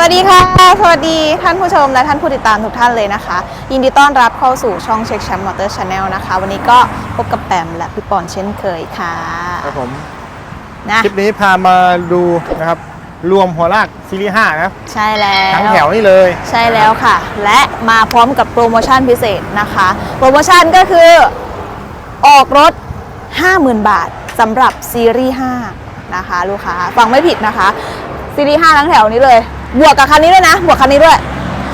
สวัสดีค่ะ สวัสดีท่านผู้ชมและท่านผู้ติดตามทุกท่านเลยนะคะ ยินดีต้อนรับเข้าสู่ช่องเช็คแชมป์มอเตอร์ชาแนลนะคะ วันนี้ก็พบกับแปมและพี่ปอนเช่นเคยค่ะครับผมนะคลิปนี้พามาดูนะครับ รวมหัวลากซีรีส์5นะครับใช่แล้วทั้งแถวนี่เลย ใช่แล้วค่ะ และมาพร้อมกับโปรโมชั่นพิเศษนะคะ โปรโมชั่นก็คือออกรถ 50,000 บาทสำหรับซีรีส์5นะคะ ลูกค้าฟังไม่ผิดนะคะซีรีส์5ทั้งแถวนี้เลย บวกกับคันนี้ด้วยนะ บวกคันนี้ด้วย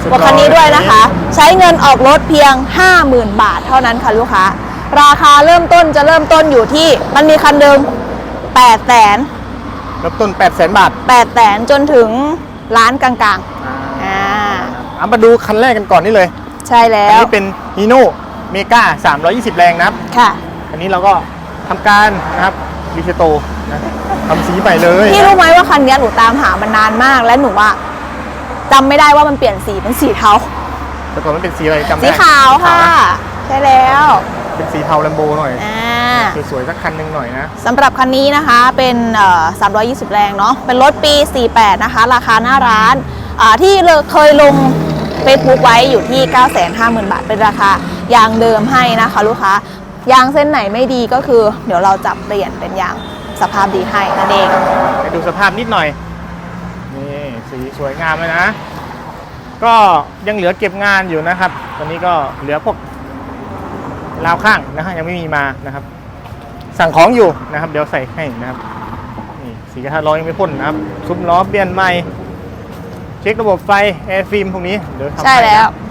สุดบวกคันนี้ด้วยนะคะหล่อใช้เงินออกรถเพียง 50,000 บาทเท่านั้นค่ะลูกค้า ราคาเริ่มต้นจะเริ่มต้นอยู่ที่มันมีคันเดิม8แสนเริ่มต้น8 0 0 0 0 0บาท8แสนจนถึงล้านกลางๆอ่าเอามาดูคันแรกกันก่อนนี่เลย ใช่แล้อันวนี้เป็นฮีโน่เมกา320 แรงนะครับ ค่ะ อันนี้เราก็ทำการนะครับ รีเซโตนะทำสีใหม่เลยพี่รู้ไหมว่าคันนี้หนูตามหามานานมาก และหนูว่าจำไม่ได้ว่ามันเปลี่ยนสีเป็นสีเทาแต่ก่อนมันเป็นสีอะไรจำได้สีขาวค่ะสีนใช่แล้ว เป็นสีเทาแลมโบหน่อยอ่าสวยๆสักคันหนึ่งหน่อยนะสำหรับคันนี้นะคะเป็นเอ่อ320แรงเนาะเป็นรถปี 48 นะคะ ราคาหน้าร้านอ่าที่เราเคยลง Facebook ไว้อยู่ที่ 950,000 บาท เป็นราคายางเดิมให้นะคะ ลูกค้า ยางเส้นไหนไม่ดีก็คือ เดี๋ยวเราจะเปลี่ยนเป็นยางสภาพดีให้นั่นเอง ไปดูสภาพนิดหน่อย นี่สีสวยงามเลยนะ ก็ยังเหลือเก็บงานอยู่นะครับ ตอนนี้ก็เหลือพวกราวข้างนะฮะยังไม่มีมานะครับ สั่งของอยู่นะครับ เดี๋ยวใส่ให้นะครับ นี่สีกระทะล้อยังไม่พ่นนะครับ ซุ้มล้อเปลี่ยนใหม่ เช็คระบบไฟแอร์ฟิล์มพวกนี้เดี๋ยวทำใช่ห้แล้วสภาพ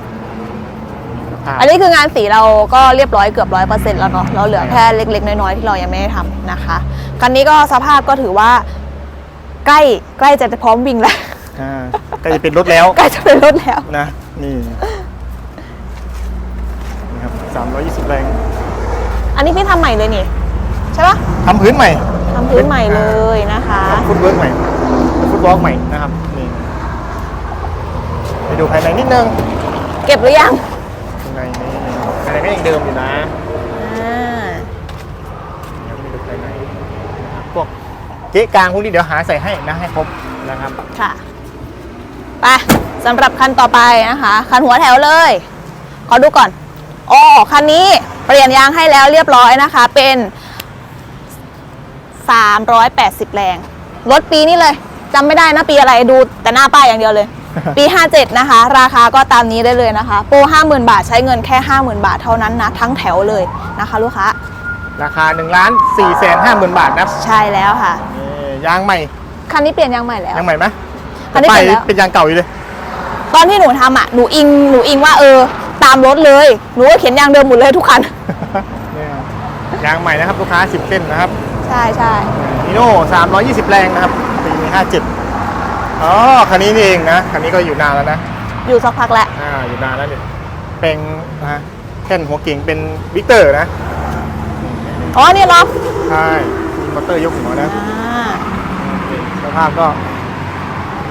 อันนี้คืองานสีเราก็เรียบร้อยเกือบร้อยเปอร์เซ็นต์แล้วเนาะเราเหลือแค่เล็ก ๆ น้อยๆที่เรายังไม่ได้ทำนะคะคันนี้ก็สภาพก็ถือว่าใกล้ใกล้จะพร้อมวิ่งแล้วอ่าก็จะเป็นรถแล้วใกล้จะเป็นรถแล้วนะนี่นี่ครับ320แรง อันนี้พี่ทำใหม่เลยนี่ใช่ปะทำพื้นใหม่ทำพื้นใหม่เลยนะคะทำฟุตเวิร์กใหม่เป็นฟุตบอล์กใหม่นะครับนี่ไปดูภายในนิดนึง เก็บหรือยังภายในนี่ ภายในก็ยังเดิมอยู่นะอ่ายังไม่ดูภายในนะครับพวกเจ๊กลางพวกนี้เดี๋ยวหาใส่ให้นะให้ครบนะครับ ค่ะไปสำหรับคันต่อไปนะคะ คันหัวแถวเลย ขอดูก่อนอ๋อคันนี้เปลี่ยนยางให้แล้วเรียบร้อยนะคะ เป็น 380 แรง รถปีนี้เลยจำไม่ได้นะปีอะไรดูแต่หน้าป้ายอย่างเดียวเลย ปี 57 นะคะ ราคาก็ตามนี้ได้เลยนะคะ โปร 50,000 บาทใช้เงินแค่ 50,000 บาทเท่านั้นนะ ทั้งแถวเลยนะคะ ลูกค้า ราคา1นึ่งล้านสี่แสนห้าหมื่นบาทนะใช่แล้วค่ะนี่ยางใหม่คันนี้เปลี่ยนยางใหม่แล้ว ยางใหม่ไหมอันนี้ป้ายเปลี่ยนแล้ว เป็นยางเก่าอยู่เลยตอนที่หนูทำอะ หนูอิง หนูอิงว่าเออ ตามรถเลย หนูก็เขียนยางเดิมหมดเลยทุกคัน เนี่ยยางใหม่นะครับลูกค้า 10 เส้นนะครับใช่ใช่ นิโน่320 แรงนะครับปี57 อ๋อคันนี้นี่เองนะคันนี้ก็อยู่นานแล้วนะอยู่สักพักแล้วอ่าอยู่นานแล้วเนี่ยเป็นนะฮะแท่นหัวเก่งเป็นวิกเตอร์นะอ๋อเนี่ยเหรอใช่มีมอเตอร์ยกหัวนะอ่าสภาพก็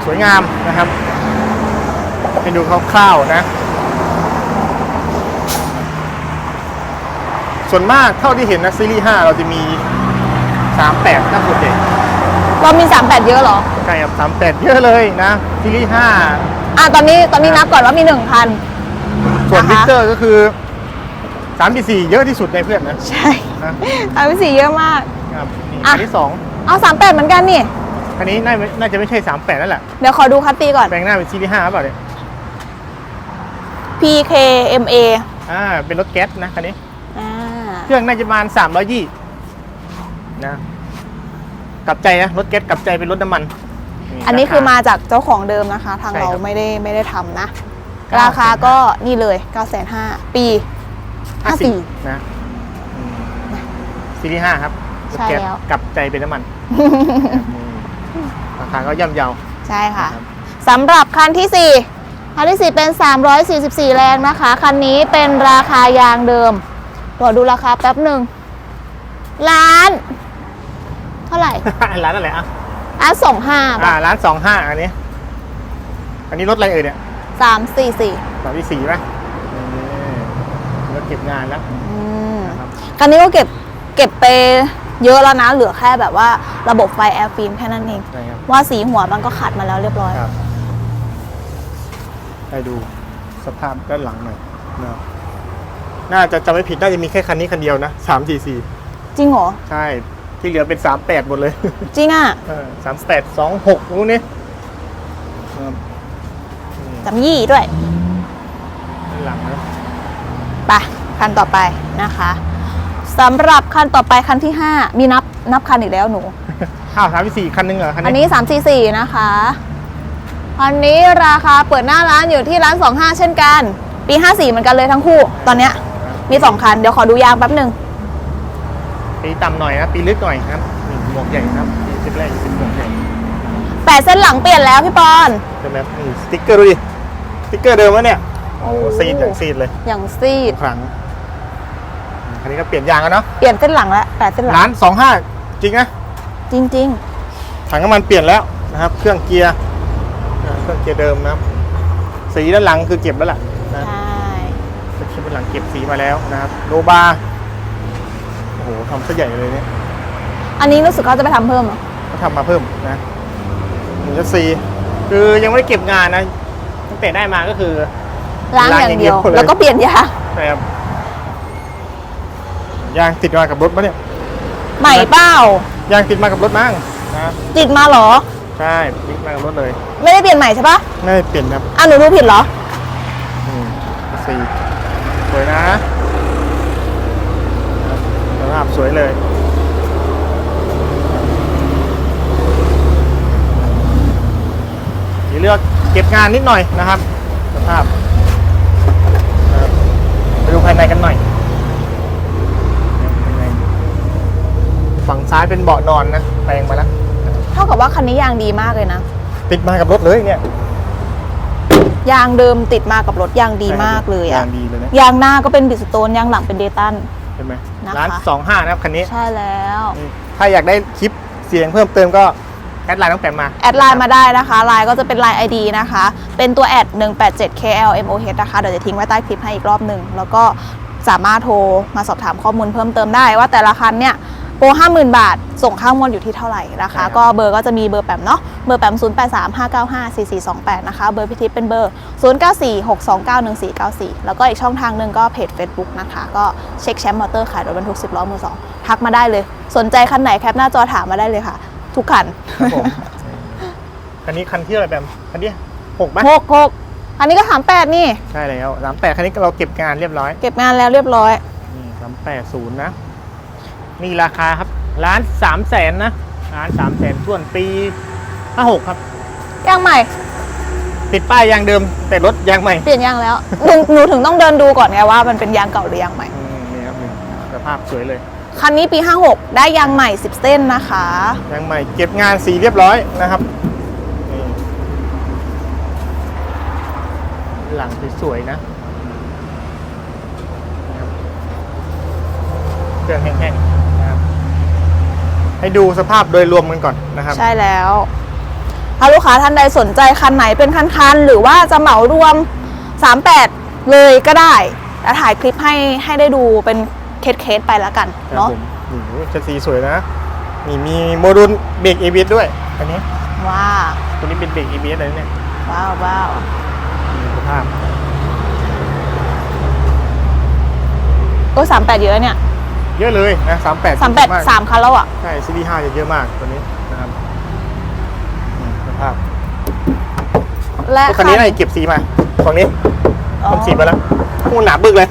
สวยงามนะครับให้ดูคร่าวๆนะ ส่วนมากเท่าที่เห็นนะซีรีส์5เราจะมี 38ถ้าสุดเด็ก เรามี 38 เยอะเหรอ ใช่ครับ38เยอะเลยนะซีรีส์อะตอนนี้ตอนนี้นับก่อนว่ามี 1,000 5ส่วนนะคะ วิกเตอร์ก็คือ3 4เยอะที่สุดในเพื่อนนะใช่นะสามสี่เยอะมาก ครับนี่อะคันที่สองเอา38 เหมือนกันนี่ คันนี้น่าน่าจะไม่ใช่38นั่นแหละเดี๋ยวขอดูคัตตีก่อน แปลงหน้าเป็นซีรีส์5หรือเปล่าเนี่ย PKMA อ่า เป็นรถแก๊สนะคันนี้ อ่าเครื่องน่าจะประมาณสามร้อยยี่นะ กลับใจนะรถแก๊สกลับใจเป็นรถน้ำมัน อันนี้รคือมาจากเจ้าของเดิมนะคะ ทางใช่เราครับไม่ได้ไม่ได้ทำนะ900,000ราคาก็นี่เลย 9,500ปี 54 นะอืมซีรีส์ห้าครับรถแก๊สใช่แล้ว กลับใจเป็นน้ำมันราคาก็ย่ำเยาใช่ค่ะครับ สำหรับคันที่ 4 คันที่ 4 เป็น 344 แรงนะคะ คันนี้เป็นราคายางเดิมตัวดูราคาแป๊บหนึ่งล้านเท่าไหร่ ร้านอะไรอะล้านสองห้าอ่าร้านสองห้าอันนี้ อันนี้รถอะไรเอ่ยเนี่ยสามสี่สี่สามที่สี่ไหมนี่รถเก็บงานแล้วนะครับคันนี้ก็เก็บเก็บไปเยอะแล้วนะ เหลือแค่แบบว่าระบบไฟแอร์ฟิล์มแค่นั้นเองใช่ครับว่าสีหัวมันก็ขัดมาแล้วเรียบร้อยครับให้ดูสภาพด้านหลังหน่อยนะครับน่าจะจำไม่ผิดน่าจะมีแค่คันนี้คันเดียวนะสามสี่สี่จริงเหรอ ใช่ ที่เหลือเป็นสามแปดหมดเลยจริงอะสามแปดสองหกรู้นี่ครับนี่จำยี่ด้วยด้านหลังนะไปคันต่อไปนะคะสำหรับคันต่อไปคันที่ 5 มีนับนับคันอีกแล้วหนูข้าวสามสี่คันหนึงเหรอคันอันนี้นี้344นะคะอันนี้ราคาเปิดหน้าร้านอยู่ที่ร้าน25เช่นกัน ปี54เหมือนกันเลยทั้งคู่ ตอนเนี้ยมี2คัน เดี๋ยวขอดูยางแป๊บหนึ่ง ปีต่ำหน่อยนะปีลึกหน่อยครับนี่หมวกใหญ่ครับปีสิบแรกเป็นหมวกใหญ่แปดเส้นหลังเปลี่ยนแล้วพี่ปอน ใช่ไหมนี่สติ๊กเกอร์ดูดิสติ๊กเกอร์เดิมวะเนี่ยโอ้โหซีดอย่างซีดเลยอย่างซีดทุกครั้งคันนี้ก็เปลี่ยนยางแล้วเนาะเปลี่ยนเส้นหลังแล้วแปดเส้นหลังร้านสองห้าจริงนะจริง ถังน้ำมันเปลี่ยนแล้วนะครับ เครื่องเกียร์อ่าเครื่องเกียร์เดิมนะครับ สีด้านหลังคือเก็บแล้วล่ะๆ นะ ใช่เป็นชิ้นด้านหลังเก็บสีมาแล้วนะครับโลบาโอ้โห ทำซะใหญ่เลยเนี่ยอันนี้รู้สึกเขาจะไปทำเพิ่มเหรอก็ทำมาเพิ่มนะหนึ่งจะสีคือยังไม่ได้เก็บงานนะตั้งแต่ได้มาก็คือ ล้างอย่างเดียว ล้างอย่างเดียวเลย แล้วก็เปลี่ยนยางนะครับยางติดมากับรถปะเนี่ยใหม่เปล่ายางติดมากับรถมั้งนะติดมาเหรอ ใช่ติดมากับรถเลยไม่ได้เปลี่ยนใหม่ใช่ปะไม่ได้เปลี่ยนครับ อะหนูดูผิดเหรออืมสีสวยนะส ภาพสวยเลย มีเลือกเก็บงานนิดหน่อยนะครับ สภาพนะครับไปดูภายในกันหน่อยภายในฝั่งซ้ายเป็นเบาะนอนนะแปลงมาแล้ว เท่ากับว่าคันนี้ยางดีมากเลยนะ ติดมากับรถเลยเนี่ย ยางเดิมติดมากับรถยางดีมากเลยยาอะงดีเลยนะ ยางหน้าก็เป็นบิสโตนยางหลังเป็นเดตันใช่ไหม นะคะ ร้านสองห้านะครับคันนี้ ใช่แล้ว ถ้าอยากได้คลิปเสียงเพิ่มเติมก็ แอดไลน์ต้องแปมมา แอดไลน์มาได้นะคะไลน์ก็จะเป็นไลน์ ID นะคะ เป็นตัวแอด 187KLMOH นะคะ เดี๋ยวจะทิ้งไว้ใต้คลิปให้อีกรอบหนึ่ง แล้วก็สามารถโทรมาสอบถามข้อมูลเพิ่มเติมได้ว่าแต่ละคันเนี่ยโปร 50,000 บาท ส่งค่างวดอยู่ที่เท่าไหร่นะคะใช่ครับก็เบอร์ก็จะมีเบอร์แปมเนาะ เบอร์แปม0835954428 นะคะ เบอร์พิทิพย์เป็นเบอร์ 0946291494 แล้วก็อีกช่องทางหนึ่งก็เพจ Facebook นะคะ ก็เช็คแชมป์มอเตอร์ขายรถบรรทุก 10 ล้อมือสองทักมาได้เลย สนใจคันไหนแคปหน้าจอถามมาได้เลยค่ะ ทุกคันครับผมคันนี้คันที่อะไรแปมคันที่หกไหมหกหกอันนี้ก็ถามแปดนี่ ใช่แล้วสามแปดคันนี้เราเก็บงานเรียบร้อย เก็บงานแล้วเรียบร้อยนี่สามแปดศูนย์นะ นี่ราคาครับร้านสามแสนนะร้านสามแสนส่วนปีห้าหกครับ ยางใหม่ติดป้ายยางเดิม แต่รถยางใหม่เปลี่ยนยางแล้วหนูหนูถึงต้องเดินดูก่อนไงว่ามันเป็นยางเก่าหรือยางใหม่ อืมนี่ครับนี่สภาพสวยเลย คันนี้ปี 56 ได้ยางใหม่ 10 เส้นนะคะ ยางใหม่เก็บงานสีเรียบร้อยนะครับนี่หลังสวยๆนะนะครับเครื่องแห้งๆนะครับ ให้ดูสภาพโดยรวมกันก่อนนะครับ ใช่แล้ว ถ้าลูกค้าท่านใดสนใจคันไหนเป็นคันๆหรือว่าจะเหมารวม 38 เลยก็ได้แล้วถ่ายคลิปให้ให้ได้ดูเป็นเคสๆไปแล้วกันครับเนาะผมโอ้โหจะสีสวยนะนี่มีโมดูลเบรก ABS ด้วยอันนี้ว้าตัวนี้เป็นเบรก ABS เลยเนี่ยว้าวว้าวมีสภาพก็38เยอะเนี่ย เยอะเลยนะสามแปด38 3คันแล้วอะ ใช่ซีรีส์ห้าจะเยอะมากตัวนี้นะครับนี่สภาพและคันนี้อะไรเก็บสีมาฝั่งนี้อ๋อทำสีมาแล้วโอ้หนาบึกเลย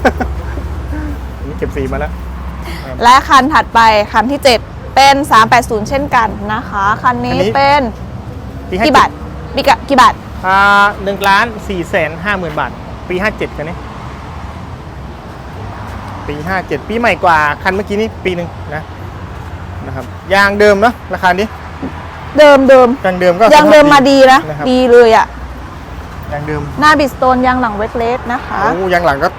อันนี้เก็บสีมาแล้ว และคันถัดไปคันที่7เป็น 380 เช่นกันนะคะ คันนี้อันนี้เป็นปีห้ากี่บาทปีกะกี่บาทอ่าหนึ่งล้านสี่แสนห้าหมื่นบาท ปีห้าเจ็ดคันนี้ ปีห้าเจ็ดปีใหม่กว่าคันเมื่อกี้นี้ปีหนึ่งนะนะครับยางเดิมเนาะราคานี้เดิมเดิมยางเดิมก็ยางเดิมมาดีนะนะครับดีเลยอะ่ะ ยางเดิมหน้าบิสโตนยางหลังเวกเลสนะคะ โอ้ยางหลังก็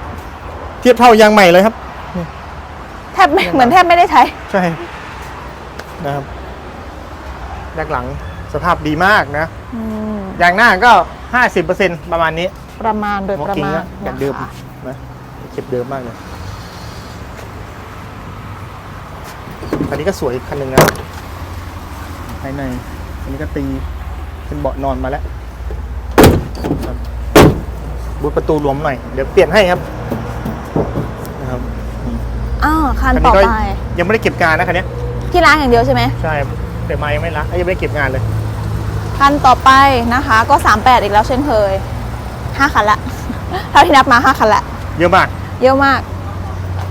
เทียบเท่ายางใหม่เลยครับ แทบไม่เหมือนแทบไม่ได้ใช้ ใช่ นะครับยางหลังสภาพดีมากนะอืมยางหน้าก็ห้าสิบเปอร์เซ็นประมาณนี้ประมาณโดยหัวประกิ้งมาณอะอย่างเดิมนะคะ นะเก็บเดิมมากเลย คันนี้ก็สวยอีกคันหนึ่งนะภายในอันนี้ก็ตีเป็นเบาะนอนมาแล้วครับสบูทประตูรวมหน่อย เดี๋ยวเปลี่ยนให้ครับนะครับอ้าวคันคันต่อนี้ก็ไปยังไม่ได้เก็บงานนะคันเนี้ยที่ล้างอย่างเดียวใช่ไหมใช่แต่มายังไม่ละยังไม่ได้เก็บงานเลยคันต่อไปนะคะ ก็ 38 อีกแล้วเช่นเคย5คันละเท่าที่นับมา5คันละเยอะมาก เยอะมาก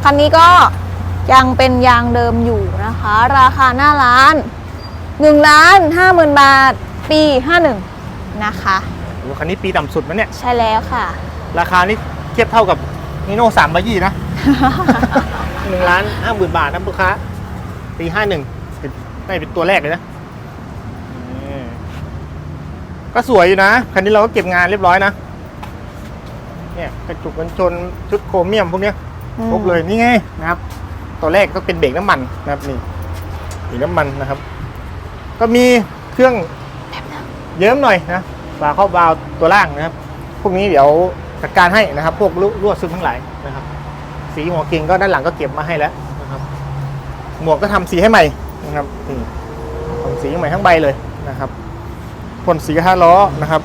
คันนี้ก็ ยังเป็นยางเดิมอยู่นะคะ ราคาหน้าร้าน1ล้าน5หมื่นบาท ปี 51 นะคะ โอ้โหคันนี้ปีต่ำสุดนะเนี่ย ใช่แล้วค่ะ ราคานี่เทียบเท่ากับนิโน่สามบยี่นะ หนึ่งล้านห้าหมื่นบาทนะลูกค้า ปีห้าหนึ่งได้เป็นตัวแรกเลยนะนี่ก็สวยอยู่นะ คันนี้เราก็เก็บงานเรียบร้อยนะ เนี่ยกระจุกกันชนชุดโครเมียมพวกเนี้ยอืมครบเลยนี่ไงนะครับ ตัวแรกก็เป็นเบรกน้ำมันนะครับนี่เบรกน้ำมันนะครับ ก็มีเครื่องเยิ้มหน่อยนะบาร์เข้าบาวตัวล่างนะครับ พวกนี้เดี๋ยวจัดการให้นะครับ พวกลลวซึมทั้งหลายนะครับ สีหัวกิ่งก็ด้านหลังก็เก็บมาให้แล้วนะครับ หมวกก็ทำสีให้ใหม่นะครับนี่ทำสีใหม่ทั้งใบเลยนะครับพ่นสีกระทะล้อนะครับ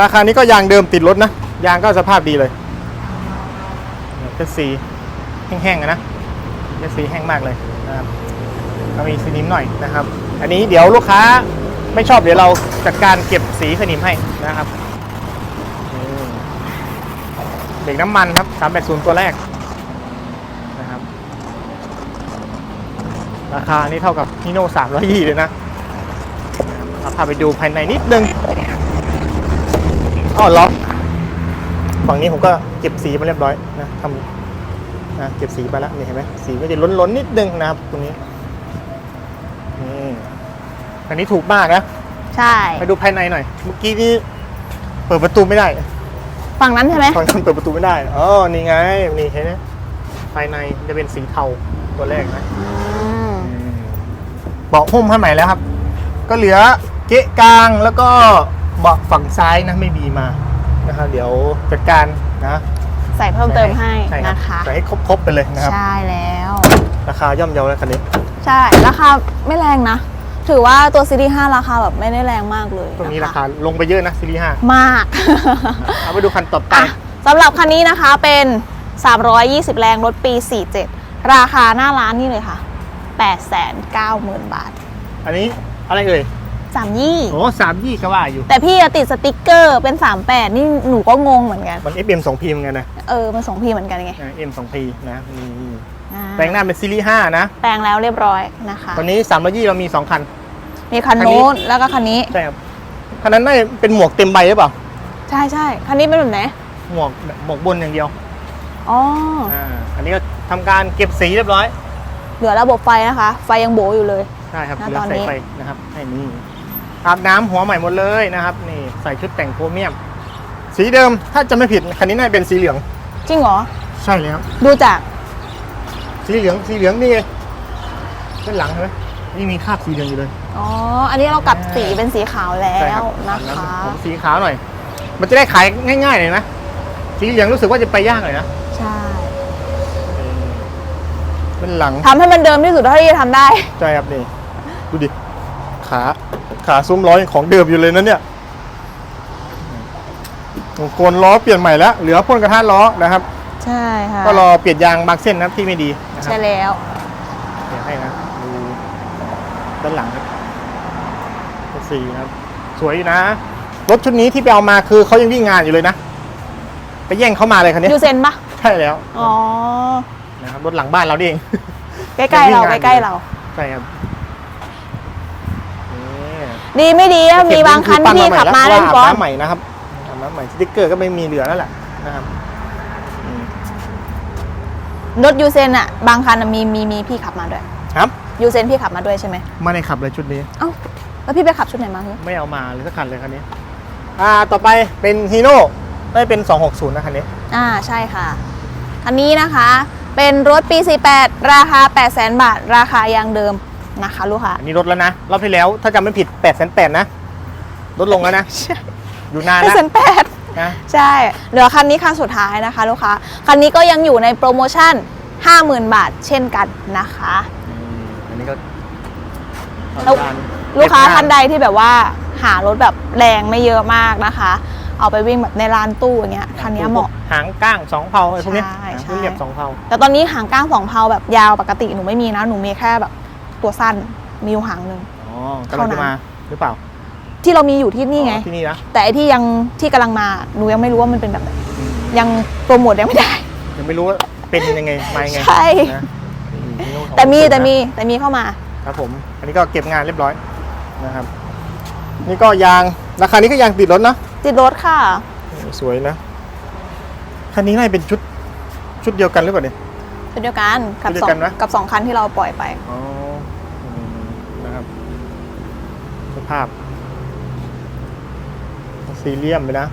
ราคานี้ก็ยางเดิมติดรถนะยางก็สภาพดีเลยเป็นสีแห้งๆอะ นะเป็นสีแห้งมากเลยนะครับก็มีสนิมหน่อยนะครับ อันนี้เดี๋ยวลูกค้าไม่ชอบเดี๋ยวเราจัดการเก็บสีสนิมให้นะครับเบรกน้ำมันครับ 380 ตัวแรกนะครับ ราคานี่เท่ากับนิโน่320 เลยนะเราพาไปดูภายในนิดนึงอ้อล็อกฝั่งนี้ผมก็เก็บสีมาเรียบร้อยนะทำ นะเก็บสีไปแล้วนี่เห็นไหมสีก็จะล้นๆนิดนึงนะครับตรงนี้นี่อันนี้ถูกมากนะใช่ไปดูภายในหน่อย เมื่อกี้นี่เปิดประตูไม่ได้ฝั่งนั้นใช่ไหมฝั่งนั้นเปิดประตูไม่ได้อ๋อนี่ไงนี่เห็นไหมภายในจะเป็นสีเทาตัวแรกนะอืมเบาะหุ้มให้ใหม่แล้วครับ ก็เหลือเกะกลางแล้วก็เบาะฝั่งซ้ายนะไม่มีมานะครับเดี๋ยวจัดการนะ ใส่เพิ่มเติมให้ช่รับนะคะ ใส่ให้ครบๆไปเลยนะครับ ใช่แล้ว ราคาย่อมเยาแล้วคันนี้ใช่ ราคาไม่แรงนะ ถือว่าตัวซีรีส์5ราคาแบบไม่ได้แรงมากเลยตรงนี้ะะราคาลงไปเยอะนะซีรีส์ห้ามาก เอาไปดูคันต่อไปอะสำหรับคันนี้นะคะเป็น 320 แรงรถปี 47 ราคาหน้าร้านนี่เลยค่ะ 890,000 บาท อันนี้อะไรเอ่ย สามยี่โอ้สามยี่ก็ว่าอยู่ แต่พี่อะติดสติกเกอร์เป็น 38 นี่หนูก็งงเหมือนกัน มัน FM 2 p เหมือนกันนะเออมันสองพีเหมือนกันไงอ่า M 2 p นะนี่อ่าแปลงหน้าเป็นซีรีส์5นะ แปลงแล้วเรียบร้อยนะคะ ตอนนี้3 2 0เรามี 2 คัน มีคันคันนี้ โน้นแล้วก็คันนี้ ใช่ครับคันนั้นน่าจะเป็นหมวกเต็มใบหรือเปล่า ใช่ใช่คันนี้เป็นแบบไหนหมวกหมวกบนอย่างเดียวอ๋ออ่าอันนี้ก็ทำการเก็บสีเรียบร้อย เหลือระบบไฟนะคะ ไฟยังโบอยู่เลย ใช่ครับณเหลืตออนใส่นี้ไฟนะครับให้นี่ อาบน้ำหัวใหม่หมดเลยนะครับนี่ใส่ชุดแต่งโครเมียม สีเดิมถ้าจะไม่ผิดคันนี้น่าจะเป็นสีเหลือง จริงเหรอ ใช่แล้ว ดูจาก สีเหลืองสีเหลืองนี่ไงด้านหลังเห็นไหมนี่มีคราบสีเหลืองอยู่เลยอ๋ออันนี้เรากลับสีเป็นสีขาวแล้ใช่ควรับนะคะผมสีขาวหน่อย มันจะได้ขายง่ายๆเลยนะสีเหลืองรู้สึกว่าจะไปยากหน่อยนะใช่เป็นหลังทำให้มันเดิมที่สุดเท่าที่จะทำได้ใช่ครับนี่ดูดิขา ขาซุ้มล้อยังของเดิมอยู่เลยนะเนี่ยโกนล้อเปลี่ยนใหม่แล้วเหลือพ่นกระทะล้อนะครับ ใช่ค่ะก็รอเปลี่ยนยางบางเส้นนะครับที่ไม่ดีนะครัใช่แล้วเดี๋ยวให้นะดูด้านหลังครับตัวสีนะครับสวยอยู่นะรถชุดนี้ที่ไปเอามาคือเขายังวิ่งงานอยู่เลยนะ ไปแย่งเขามาเลยคันนี้ยูเซนปะใช่แล้วอ๋อนะครับรถหลังบ้านเรานี่เองใกล้ๆเรายังวิ่งงานอยู่ใกล้ๆเราใช่ครับนี่ ดีไม่ดีอะมีบางคันที่ขับมาแล้เล่วนอาบก้อนน้ำใหม่นะครับอาบน้ำใหม่สติ๊กเกอร์ก็ไม่มีเหลือแล้วแหละนะครับอืมรถยูเซนอะบางคันอะมีมีมีพี่ขับมาด้วย ครับยูเซนพี่ขับมาด้วยใช่ไหมไม่ได้ขับเลยชุดนี้เอ้าแล้วพี่ไปขับชุดไหนมาฮึไม่เอามาเลยสักคันเลยคันนี้ อ่าต่อไปเป็นฮีโน่ได้เป็น 260 นะคันนี้ อ่าใช่ค่ะ คันนี้นะคะ เป็นรถปี 48 ราคา 8 0 0 0 0 0 บาท ราคายางเดิม นะคะลูกค้าอันนี้ลดแล้วนะ รอบที่แล้วถ้าจำไม่ผิด8 8 0 0นะ ลดลงแล้วนะ อยู่นานเป็นแล้วแสนแปดนะใช่เหลือคันนี้คันสุดท้ายนะคะลูกค้าคันนี้ก็ยังอยู่ในโปรโมชั่น 50,000 บาทเช่นกันนะคะอืมอันนี้ก็แล้วทำกรลูกค้าเบงท่านใดที่แบบว่าหารถแบบแรงไม่เยอะมากนะคะ เอาไปวิ่งแบบในลานตู้อย่างเงี้ยคันนี้เหมาะหางก้างสองเผาไอ้พวกเนี้ยใช่หางใช่เรียบสองเผาแต่ตอนนี้หางก้างสองเพาแบบยาวปกติหนูไม่มีนะหนูมีแค่แบบ ตัวสั้นมีอยู่หางหนึ่ง อ๋อกำลังจะมาหรือเปล่า ที่เรามีอยู่ที่นี่ไง อ๋อที่นี่นะ แต่ไอที่ยังที่กำลังมาหนูยังไม่รู้ว่ามันเป็นแบบไหนยังโปรโมทยังไม่ได้ ยังไม่รู้ว่าเป็นยังไงมายังไงใช่ นะนี่นู่นของแต่มีสุดนะแต่มีแต่มีเข้ามา ครับผม อันนี้ก็เก็บงานเรียบร้อยนะครับ นี่ก็ยางราคานี้ก็ยางติดรถเนอะติดรถค่ะ สวยนะคันนี้น่าจะเป็นชุดชุดเดียวกันหรือเปล่าเนี่ยเป็นเดียวกันกับเป็นเดีสยอวกันงไหมกับสองคันที่เราปล่อยไป อ๋ออืมนะครับส ภาพ ซีเรียมไปนะ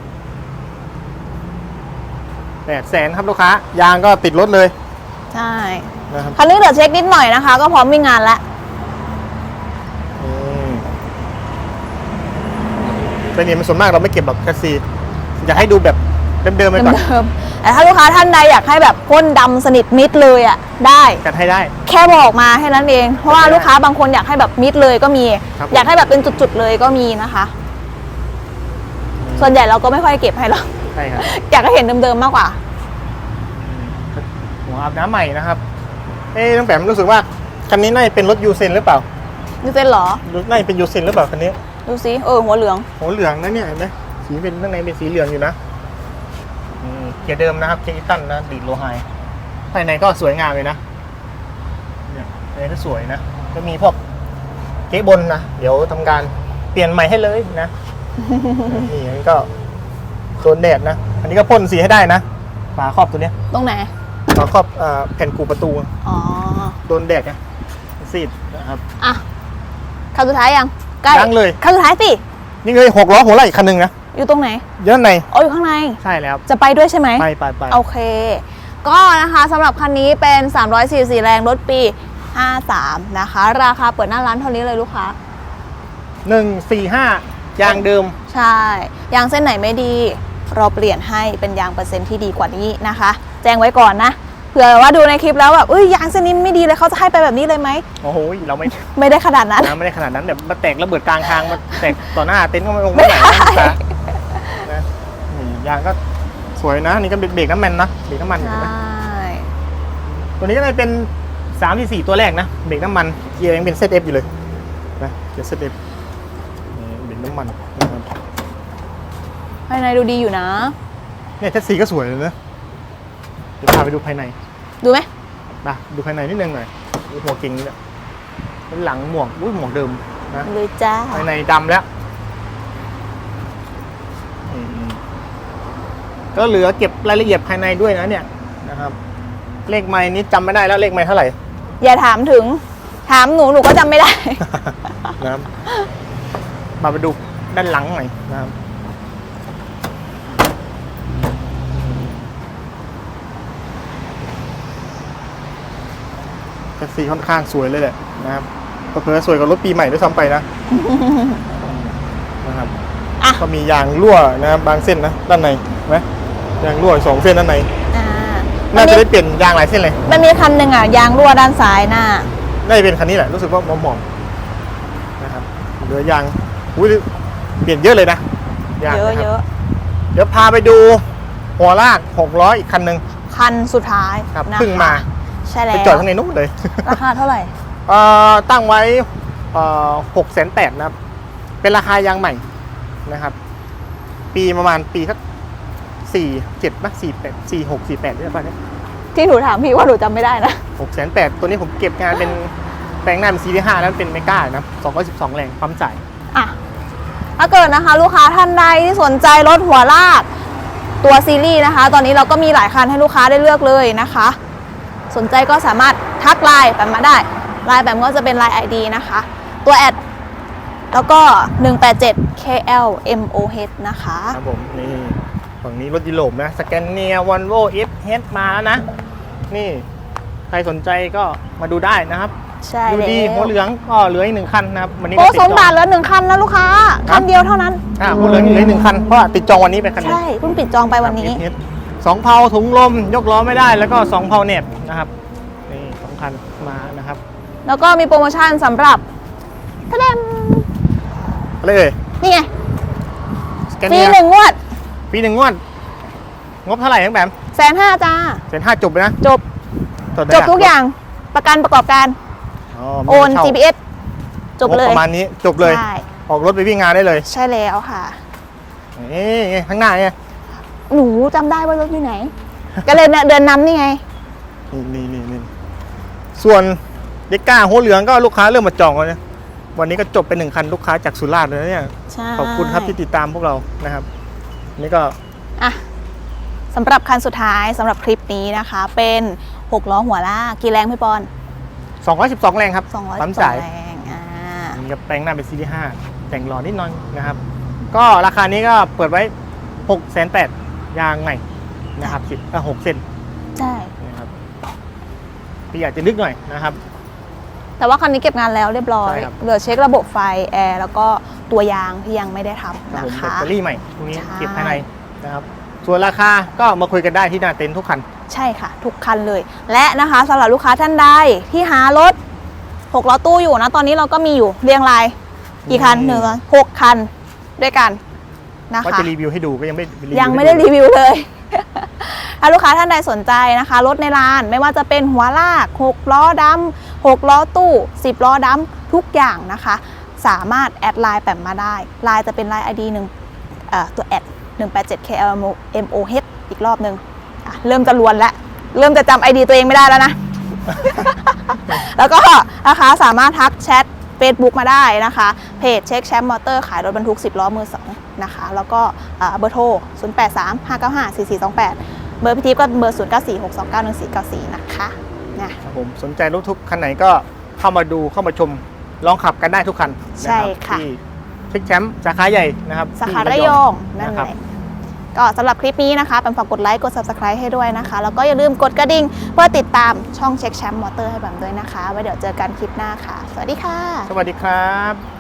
แปดแสนครับลูกค้า ยางก็ติดรถเลย ใช่นะครับคันนี้เดี๋ยวเช็คนิดหน่อยนะคะ ก็พร้อมวิ่งงานแล้วอืมแต่เนี่ยมันส่วนมากเราไม่เก็บแบบแคสซีอยากให้ดูแบบ เดิมๆไปก่อนเดิมๆแต่ถ้าลูกค้าท่านใดอยากให้แบบพ่นดำสนิทมิดเลยอะได้จัดให้ได้ แค่บอกมาแค่นั้นเอง เพราะว่าได้ลูกค้าบางคนอยากให้แบบมิดเลยก็มี ครับผม อยากให้แบบเป็นจุดๆเลยก็มีนะคะ ส่วนใหญ่เราก็ไม่ค่อยเก็บให้หรอก ใช่ครับอยากให้เห็นเดิมๆมากกว่า หัวอาบน้ำใหม่นะครับ เอ๊ะน้องแปมรู้สึกว่าคันนี้น่าจะเป็นรถยูเซนหรือเปล่าดูเส้นเหรอ น่าจะเป็นยูเซนหรือเปล่าคันนี้ดูสิเออหัวเหลือง หัวเหลืองนะเนี่ยเห็นไหมสีเป็นข้างในเป็นสีเหลืองอยู่นะอืม เกียร์เดิมนะครับเกียร์อีตันนะดีดโลไฮภายในก็สวยงามเลยนะเนี่ยภายในก็สวยนะ ก็มีพวกเก๊ะบนนะ เดี๋ยวทำการเปลี่ยนใหม่ให้เลยนะนี่อันนี้ก็โซนแดดนะ อันนี้ก็พ่นสีให้ได้นะฝาครอบตัวเนี้ย ตรงไหนฝาครอบอ่าแผ่นกูประตูอ๋อโดนแดดไงซีดนะครับอะคันสุดท้ายยังใกล้ยังเลยคันสุดท้ายสินี่เลยหกล้อหัวไหล่อีกคันหนึ่งนะ อยู่ตรงไหนเยอะในอ๋ออยู่ข้างใน ใช่แล้ว จะไปด้วยใช่ไหมไปไปไปโอเค ก็นะคะสำหรับคันนี้เป็น 344 แรงรถปี 53 นะคะ ราคาเปิดหน้าร้านเท่านี้เลยลูกค้าหนึ่งสี่ห้ายางเดิม ใช่ ยางเส้นไหนไม่ดี เราเปลี่ยนให้เป็นยางเปอร์เซ็นต์ที่ดีกว่านี้นะคะ แจ้งไว้ก่อนนะเผื่อว่าดูในคลิปแล้วแบบเอ้ยยางเส้นนี้ไม่ดีเลยเขาจะให้ไปแบบนี้เลยไหมโอ้โหเราไม่ไม่ได้ขนาดนั้นนะไม่ได้ขนาดนั้นแบบมาแตกระเบิดกลางทางมาแตกต่อหน้าเต็นท์ก็ไม่ลงไม่ไหนนะลูกค้านะนี่ ยางก็สวยนะนี่ก็เบรกน้ำมันนะเบรกน้ำมันใชเห็นไหม่ตัวนี้ก็เลยเป็นสามที่สี่ตัวแรกนะเบรกน้ำมันเกียร์ยังเป็นเซตเอฟอยู่เลยนะเกียร์เซตเอฟเบรกน้ำมันนะครับภายในดูดีอยู่นะเนี่ยแท็กซี่ก็สวยเลยนะเดี๋ยวพาไปดูภายใน ดูไหมมาดูภายในนิดนึงหน่อยดูหัวเก่งนี่แหละเป็นหลังหมวกอุ้ยหมวกเดิมนะเลยจ้าภายในดำแล้วอืม ก็เหลือเก็บรายละเอียดภายในด้วยนะเนี่ยนะครับ เลขไม้นี้จำไม่ได้แล้วเลขไม้เท่าไหร่ อย่าถามถึง ถามหนูหนูก็จำไม่ได้ นะครับมาไปดูด้านหลังหน่อยนะครับแท็กซี่ค่อนข้างสวยเลยแหละนะครับเพิ่สวยกว่ารถปีใหม่ด้วยซ้ำไปนะนะครับ อะ ก็มียางรั่วนะครับบางเส้นนะด้านในเห็นไหม ยางรั่วสองเส้นด้านในอ่าน่าจะมัได้มีเปลี่ยนยางหลายเส้นเลยมันมีคันหนึ่งอะยางรั่วด้านซ้ายหน้า น่าจะเป็นคันนี้แหละรู้สึกว่าหมองๆนะครับเหลือยางอุ้ยเปลี่ยนเยอะเลยนะยางเยอะนะครับเยอะเดี๋ยวพาไปดูหัวลากหกล้ออีกคันหนึ่งคันสุดท้ายครับนะคะเพิ่งมาใช่แล้ไปวจอดข้างในนู้นเลย ราคาเท่าไหร่ เอ่อตั้งไว้หกแสนแปดนะครับ เป็นราคายางใหม่นะครับ ปีประมาณปีสัก สี่เจ็ดนะสี่แปดสี่หกสี่แปดได้ป่ะเนี่ยที่หนูถามพี่ว่าหนูจำไม่ได้นะ หกแสนแปดตัวนี้ผมเก็บงานเป็นแปลงหน้าเป็นซีรีส์ห้าแล้วเป็นเมกานะสองร้อยสิบสองแรงปั๊มจ่าย อะ ถ้าเกิดนะคะ ลูกค้าท่านใดที่สนใจรถหัวลาก ตัวซีรีส์นะคะ ตอนนี้เราก็มีหลายคันให้ลูกค้าได้เลือกเลยนะคะ สนใจก็สามารถทักไลน์แปมมาได้ไลน์แปมก็จะเป็นไลน์ ID นะคะ ตัวแอดแล้วก็ 187 KLMOH นะคะ ครับผมนี่ ฝั่งนี้รถยุโรปนะสแกนเนียวอนโวเอฟเฮดมาแล้วนะ นี่ ใครสนใจก็มาดูได้นะครับ ใช่ดูแล้วดีหัวเหลืองก็เหลืออีกหนึ่งคันนะครับวันนี้โอ้ก็ติดสจมองบัติแล้วหนึ่งคันนะลูกค้าคันเดียวเท่านั้นอ่าหัวเหลืองเหลืออีกหนึ่งคันเพราะว่าติดจองวันนี้ไปคันหนึงใช่เพิ่งปิดจองไปวันนี้ครับ FH สองเผาถุงลมยกล้อไม่ได้แล้วก็สองเผาเน็บนะครับนี่สองคันมานะครับ แล้วก็มีโปรโมชั่นสำหรับทะเลมอะไรเอ่ยนี่ไงสแกนฟรีเนียหนึ่งงวด ปีหนึ่งงวด งบเท่าไหร่ทั้งแบมแสนห้าจ้าเซ็นห้าจบเลยนะจบ ต่ไหนจบอะทุกอย่างประกันประกอบการอ๋อโอนไม่เช่า GPS จบงเลยประมาณนี้จบเลย ใช่ออกรถไปวิ่งงานได้เลยใช่แล้วค่ะ นี่ไงข้างหน้าเนี่ยหนูจำได้ว่ารถอยู่ไหน ก็เลยเดินนำนี่ไง นี่นี่นี่นี่ส่วนเด็กก้าหัวเหลืองก็ลูกค้าเริ่มมาจองแล้วเนี่ยวันนี้ก็จบไปหนึ่งคันลูกค้าจากสุราษฎร์เลยนะเนี่ย ใช่ขอบคุณครับที่ติดตามพวกเรานะครับ นี่ก็อะสำหรับคันสุดท้ายสำหรับคลิปนี้นะคะ เป็น6ล้อหัวลากกี่แรงพี่ปอน212 แรงครับ200ปั๊มสายแรงอ่านี่ก็แปลงหน้าเป็นซีรีส์5แต่งหล่อนิดหน่อยนะครับ ก็ราคานี้ก็เปิดไว้6แสนแปดยางใหม่นะครับสิบก็หกเซนใช่นะครับพี่อยากจะนึกหน่อยนะครับ แต่ว่าคันนี้เก็บงานแล้วเรียบร้อย ใช่ครับ เหลือเช็คระบบไฟแอร์แล้วก็ตัวยางที่ยังไม่ได้ทำครับนะผมแบคะตเตอรี่ใหม่ตรงนี้ใช่ เก็บภายในนะครับส่วนราคาก็มาคุยกันได้ที่หน้าเต็นท์ทุกคัน ใช่ค่ะ ทุกคันเลย และนะคะสำหรับลูกค้าท่านใดที่หารถ6ล้อตู้อยู่นะ ตอนนี้เราก็มีอยู่เรียงรายกี่คันอืม หนึ่งหกคันด้วยกันนะว่าคะ จะรีวิวให้ดูก็ยังไม่รีวิวยังไม่ให้ได้รีวิวเลย ถ้าลูกค้าท่านใดสนใจนะคะ รถในร้านไม่ว่าจะเป็นหัวลาก6ล้อดำ 6 ล้อตู้ 10 ล้อดำทุกอย่างนะคะ สามารถแอดไลน์แปมมาได้ไลน์จะเป็นไลน์ ID หนึ่งเอ่อตัวแอด 187 KLMOH อีกรอบนึง เริ่มจะลวนแล้ว เริ่มจะจำ ID ตัวเองไม่ได้แล้วนะ แล้วก็นะคะสามารถทักแชท Facebook มาได้นะคะ เพจเช็คแชมป์มอเตอร์ขายรถบรรทุก 10 ล้อมือ 2 นะคะ แล้วก็เอ่อเบอร์โทร 0 8 3 5 9 5 4 4 2 8 เบอร์พี่ทิพย์ก็เบอร์ 0 9 4 6 2 9 1 4 9 4 นะคะ นะครับผมสนใจรถทุกคันไหนก็เข้ามาดูเข้ามาชมลองขับกันได้ทุกคันนรับใช่ค่ะ ที่เช็คแชมป์สาขาใหญ่นะครับสาขาที่ระยองนั่นนะแหครับละก็สำหรับคลิปนี้นะคะเป็นฝากกดไลค์กด subscribe ให้ด้วยนะคะ แล้วก็อย่าลืมกดกระดิ่งเพื่อติดตามช่องเช็คแชมป์มอเตอร์ให้แบบด้วยนะคะ ไว้เดี๋ยวเจอกันคลิปหน้าค่ะ สวัสดีค่ะ สวัสดีครับ